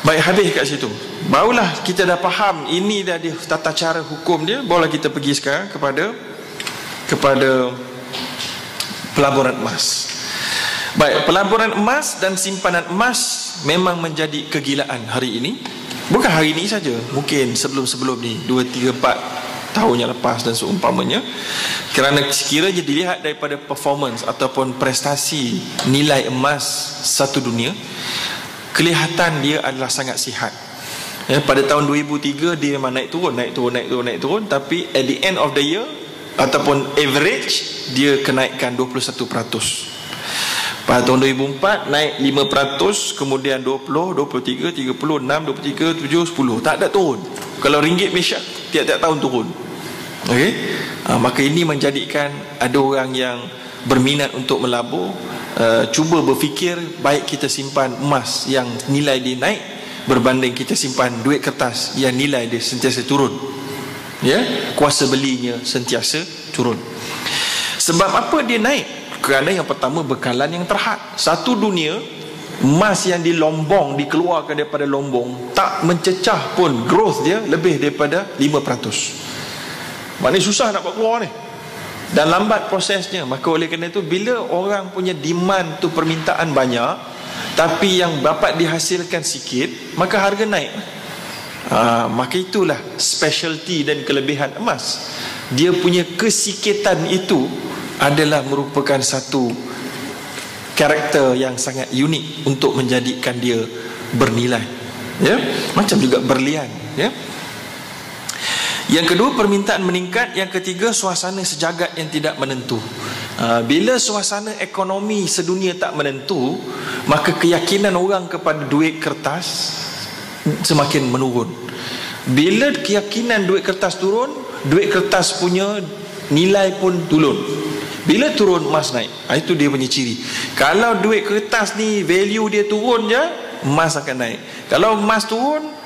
Baik habis kat situ. Barulah kita dah faham Ini dah dia tata cara hukum dia Barulah kita pergi sekarang kepada Kepada Pelaburan emas. Baik pelaburan emas dan simpanan emas Memang menjadi kegilaan hari ini. Bukan hari ini saja Mungkin sebelum-sebelum ni 2, 3, 4 tahun yang lepas dan seumpamanya Kerana sekiranya dilihat daripada performance Ataupun prestasi nilai emas satu dunia kelihatan dia adalah sangat sihat. Ya, pada tahun 2003 dia memang naik turun naik turun naik turun naik turun. Tapi at the end of the year ataupun average dia kenaikan 21% pada tahun 2004 naik 5% kemudian 20 23 36 23 7 10 tak ada turun. Kalau ringgit Malaysia tiap-tiap tahun turun. Okey? Ha, maka ini menjadikan ada orang yang berminat untuk melabur uh, cuba berfikir baik kita simpan emas yang nilai dia naik berbanding kita simpan duit kertas yang nilai dia sentiasa turun. Ya? Kuasa belinya sentiasa turun. Sebab apa dia naik? Kerana yang pertama bekalan yang terhad. Satu dunia emas yang di lombong dikeluarkan daripada lombong tak mencecah pun growth dia lebih daripada 5% maknanya susah nak buat keluar ni dan lambat prosesnya. Maka oleh kerana itu bila orang punya demand tu permintaan banyak tapi yang dapat dihasilkan sikit maka harga naik. Ha, maka itulah specialty dan kelebihan emas. Dia punya kesikitan itu adalah merupakan satu karakter yang sangat unik untuk menjadikan dia bernilai. Ya? Macam juga berlian ya yang kedua permintaan meningkat. Yang ketiga suasana sejagat yang tidak menentu. Ha, Bila suasana ekonomi sedunia tak menentu Maka keyakinan orang kepada duit kertas Semakin menurun. Bila keyakinan duit kertas turun Duit kertas punya nilai pun turun. Bila turun emas naik. Ha, Itu dia punya ciri. Kalau duit kertas ni value dia turun je Emas akan naik. Kalau emas turun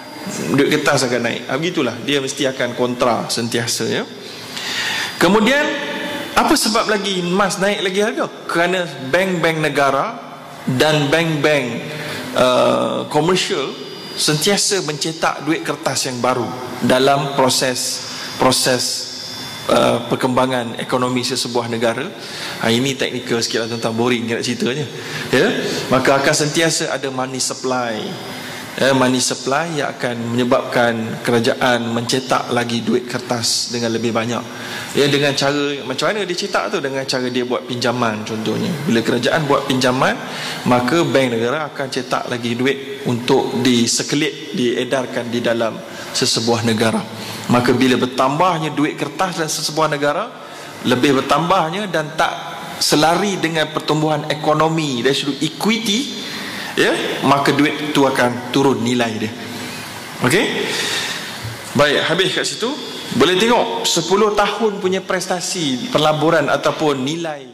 duit kertas akan naik. Ha, begitulah. Dia mesti akan kontra sentiasa ya. Kemudian apa sebab lagi emas naik lagi harga? Kerana bank-bank negara dan bank-bank uh, komersial sentiasa mencetak duit kertas yang baru dalam proses proses uh, perkembangan ekonomi sesebuah negara. Ha, ini teknikal sikit lah tentang boring nak ceritanya ya? maka akan sentiasa ada money supply eh, money supply yang akan menyebabkan kerajaan mencetak lagi duit kertas dengan lebih banyak. Ya dengan cara macam mana dia cetak tu? Dengan cara dia buat pinjaman contohnya. Bila kerajaan buat pinjaman maka bank negara akan cetak lagi duit untuk disekelip diedarkan di dalam sesebuah negara. Maka bila bertambahnya duit kertas dalam sesebuah negara lebih bertambahnya dan tak selari dengan pertumbuhan ekonomi. Dari sudut equity ya? Maka duit itu akan turun nilai dia. Okey? Baik habis kat situ. Boleh tengok 10 tahun punya prestasi perlaburan ataupun nilai